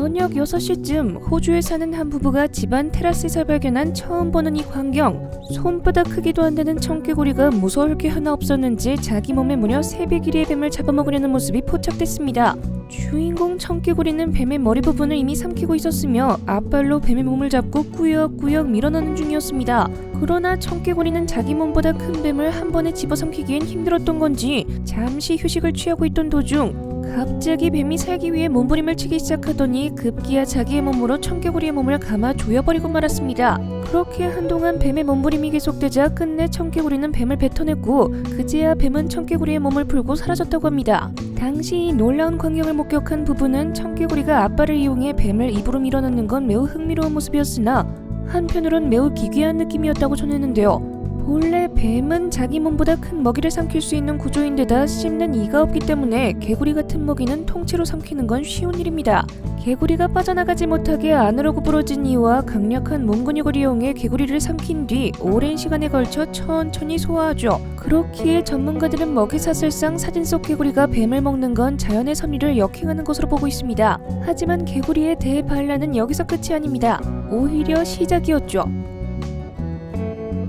저녁 6시쯤 호주에 사는 한 부부가 집안 테라스에서 발견한 처음 보는 이 광경. 손바닥 크기도 안 되는 청개구리가 무서울 게 하나 없었는지 자기 몸에 무려 3배 길이의 뱀을 잡아먹으려는 모습이 포착됐습니다. 주인공 청개구리는 뱀의 머리 부분을 이미 삼키고 있었으며 앞발로 뱀의 몸을 잡고 꾸역꾸역 밀어넣는 중이었습니다. 그러나 청개구리는 자기 몸보다 큰 뱀을 한 번에 집어삼키기엔 힘들었던 건지 잠시 휴식을 취하고 있던 도중 갑자기 뱀이 살기 위해 몸부림을 치기 시작하더니 급기야 자기의 몸으로 청개구리의 몸을 감아 조여버리고 말았습니다. 그렇게 한동안 뱀의 몸부림이 계속되자 끝내 청개구리는 뱀을 뱉어냈고 그제야 뱀은 청개구리의 몸을 풀고 사라졌다고 합니다. 당시 이 놀라운 광경을 목격한 부부는 청개구리가 앞발을 이용해 뱀을 입으로 밀어넣는 건 매우 흥미로운 모습이었으나 한편으론 매우 기괴한 느낌이었다고 전했는데요. 본래 뱀은 자기 몸보다 큰 먹이를 삼킬 수 있는 구조인데다 씹는 이가 없기 때문에 개구리 같은 먹이는 통째로 삼키는 건 쉬운 일입니다. 개구리가 빠져나가지 못하게 안으로 구부러진 이와 강력한 몸 근육을 이용해 개구리를 삼킨 뒤 오랜 시간에 걸쳐 천천히 소화하죠. 그렇기에 전문가들은 먹이 사슬상 사진 속 개구리가 뱀을 먹는 건 자연의 섭리를 역행하는 것으로 보고 있습니다. 하지만 개구리의 대반란은 여기서 끝이 아닙니다. 오히려 시작이었죠.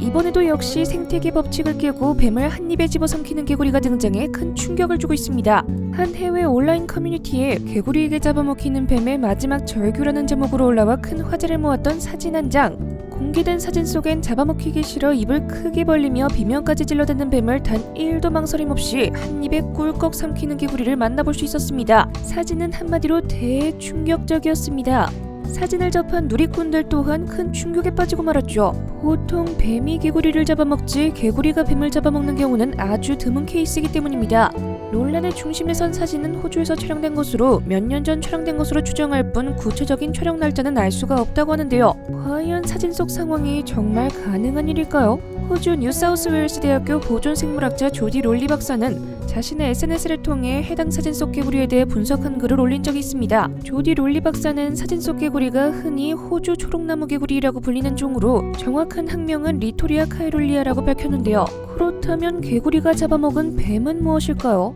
이번에도 역시 생태계 법칙을 깨고 뱀을 한 입에 집어삼키는 개구리가 등장해 큰 충격을 주고 있습니다. 한 해외 온라인 커뮤니티에 개구리에게 잡아먹히는 뱀의 마지막 절규라는 제목으로 올라와 큰 화제를 모았던 사진 한 장. 공개된 사진 속엔 잡아먹히기 싫어 입을 크게 벌리며 비명까지 질러대는 뱀을 단 1도 망설임 없이 한 입에 꿀꺽 삼키는 개구리를 만나볼 수 있었습니다. 사진은 한마디로 대충격적이었습니다. 사진을 접한 누리꾼들 또한 큰 충격에 빠지고 말았죠. 보통 뱀이 개구리를 잡아먹지 개구리가 뱀을 잡아먹는 경우는 아주 드문 케이스이기 때문입니다. 논란의 중심에 선 사진은 호주에서 촬영된 것으로 몇 년 전 촬영된 것으로 추정할 뿐 구체적인 촬영 날짜는 알 수가 없다고 하는데요. 과연 사진 속 상황이 정말 가능한 일일까요? 호주 뉴사우스웨일스 대학교 보존생물학자 조디 롤리 박사는 자신의 SNS를 통해 해당 사진 속 개구리에 대해 분석한 글을 올린 적이 있습니다. 조디 롤리 박사는 사진 속 개구리가 흔히 호주 초록나무 개구리라고 불리는 종으로 정확한 학명은 리토리아 카이롤리아라고 밝혔는데요. 그렇다면 개구리가 잡아먹은 뱀은 무엇일까요?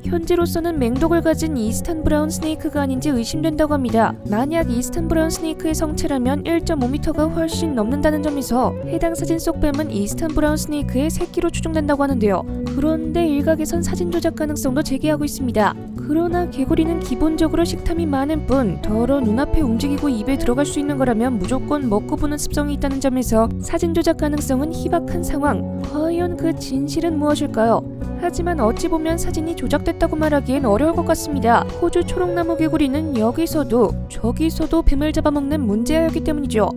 현재로서는 맹독을 가진 이스탄 브라운 스네이크가 아닌지 의심된다고 합니다. 만약 이스탄 브라운 스네이크의 성체라면 1.5m가 훨씬 넘는다는 점에서 해당 사진 속 뱀은 이스탄 브라운 스네이크의 새끼로 추정된다고 하는데요. 그런데 일각에선 사진 조작 가능성도 제기하고 있습니다. 그러나 개구리는 기본적으로 식탐이 많은 뿐 더러 눈앞에 움직이고 입에 들어갈 수 있는 거라면 무조건 먹고 보는 습성이 있다는 점에서 사진 조작 가능성은 희박한 상황. 과연 그 진실은 무엇일까요? 하지만 어찌 보면 사진이 조작 됐다고 말하기엔 어려울 것 같습니다. 호주 초록나무 개구리는 여기서도 저기서도 뱀을 잡아먹는 문제아였기 때문이죠.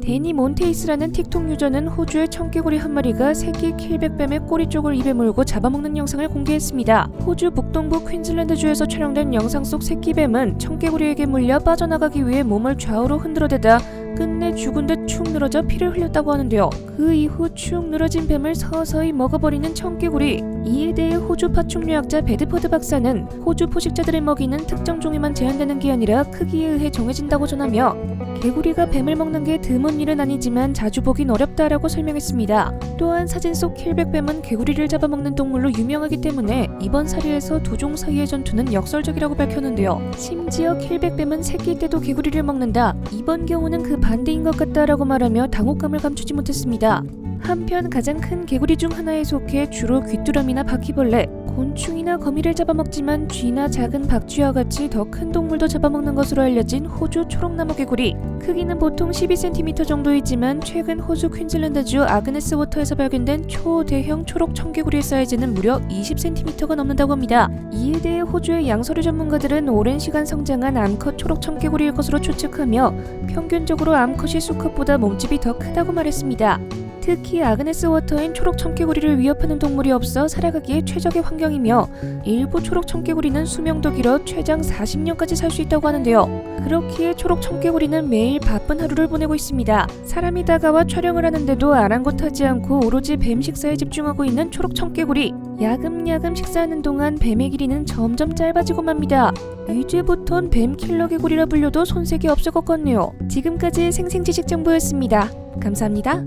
데니 몬테이스라는 틱톡 유저는 호주의 청개구리 한 마리가 새끼 킬백뱀의 꼬리 쪽을 입에 물고 잡아먹는 영상을 공개했습니다. 호주 북동부 퀸즐랜드주에서 촬영된 영상 속 새끼뱀은 청개구리에게 물려 빠져나가기 위해 몸을 좌우로 흔들어대다 끝내 죽은 듯 축 늘어져 피를 흘렸다고 하는데요. 그 이후 축 늘어진 뱀을 서서히 먹어버리는 청개구리. 이에 대해 호주 파충류학자 베드퍼드 박사는 호주 포식자들을 먹이는 특정 종에만 제한되는 게 아니라 크기에 의해 정해진다고 전하며 개구리가 뱀을 먹는 게 드문 일은 아니지만 자주 보긴 어렵다라고 설명했습니다. 또한 사진 속 킬백뱀은 개구리를 잡아먹는 동물로 유명하기 때문에 이번 사례에서 두 종 사이의 전투는 역설적이라고 밝혔는데요. 심지어 킬백뱀은 새끼 때도 개구리를 먹는다. 이번 경우는 그 반대인 것 같다라고 말하며 당혹감을 감추지 못했습니다. 한편 가장 큰 개구리 중 하나에 속해 주로 귀뚜라미나 바퀴벌레, 곤충이나 거미를 잡아먹지만 쥐나 작은 박쥐와 같이 더 큰 동물도 잡아먹는 것으로 알려진 호주 초록나무 개구리. 크기는 보통 12cm 정도이지만 최근 호주 퀸즐랜드주 아그네스 워터에서 발견된 초대형 초록 청개구리의 사이즈는 무려 20cm가 넘는다고 합니다. 이에 대해 호주의 양서류 전문가들은 오랜 시간 성장한 암컷 초록 청개구리일 것으로 추측하며 평균적으로 암컷이 수컷보다 몸집이 더 크다고 말했습니다. 특히 아그네스 워터엔 초록 청개구리를 위협하는 동물이 없어 살아가기에 최적의 환경이며 일부 초록 청개구리는 수명도 길어 최장 40년까지 살 수 있다고 하는데요. 그렇기에 초록 청개구리는 매일 바쁜 하루를 보내고 있습니다. 사람이 다가와 촬영을 하는데도 아랑곳하지 않고 오로지 뱀 식사에 집중하고 있는 초록 청개구리. 야금야금 식사하는 동안 뱀의 길이는 점점 짧아지고 맙니다. 이제부턴 뱀 킬러 개구리라 불려도 손색이 없을 것 같네요. 지금까지 생생지식 정보였습니다. 감사합니다.